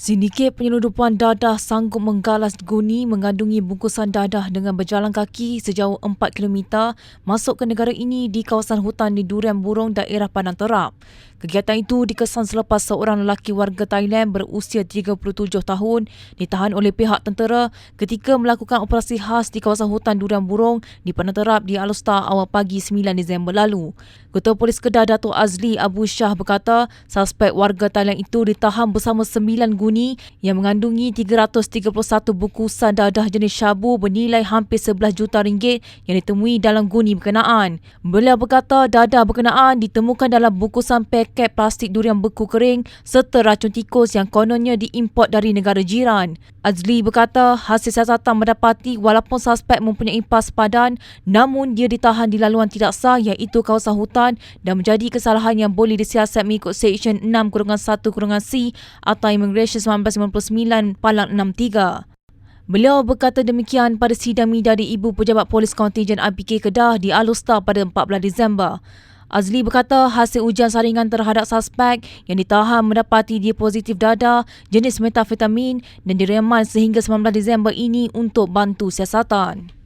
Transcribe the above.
Sindiket penyeludupan dadah sanggup menggalas guni mengandungi bungkusan dadah dengan berjalan kaki sejauh 4 km masuk ke negara ini di kawasan hutan di Durian Burung daerah Padang Terap. Kegiatan itu dikesan selepas seorang lelaki warga Thailand berusia 37 tahun ditahan oleh pihak tentera ketika melakukan operasi khas di kawasan hutan Durian Burung di Padang Terap di Alustar awal pagi 9 Disember lalu. Ketua Polis Kedah Datuk Azli Abu Shah berkata suspek warga Thailand itu ditahan bersama 9 guni Uni yang mengandungi 331 bungkusan dadah jenis syabu bernilai hampir 11 juta ringgit yang ditemui dalam guni berkenaan. Beliau berkata dadah berkenaan ditemukan dalam bungkusan paket plastik durian beku kering serta racun tikus yang kononnya diimport dari negara jiran. Azli berkata hasil siasatan mendapati walaupun suspek mempunyai pas padan namun dia ditahan di laluan tidak sah iaitu kawasan hutan dan menjadi kesalahan yang boleh disiasat mengikut Seksyen 6-1-C atau Immigration 1999 Palang 63. Beliau berkata demikian pada sidang media di Ibu Pejabat Polis Kontingen IPK Kedah di Alustar pada 14 Disember. Azli berkata hasil ujian saringan terhadap suspek yang ditahan mendapati dia positif dada jenis metafetamin dan direman sehingga 19 Disember ini untuk bantu siasatan.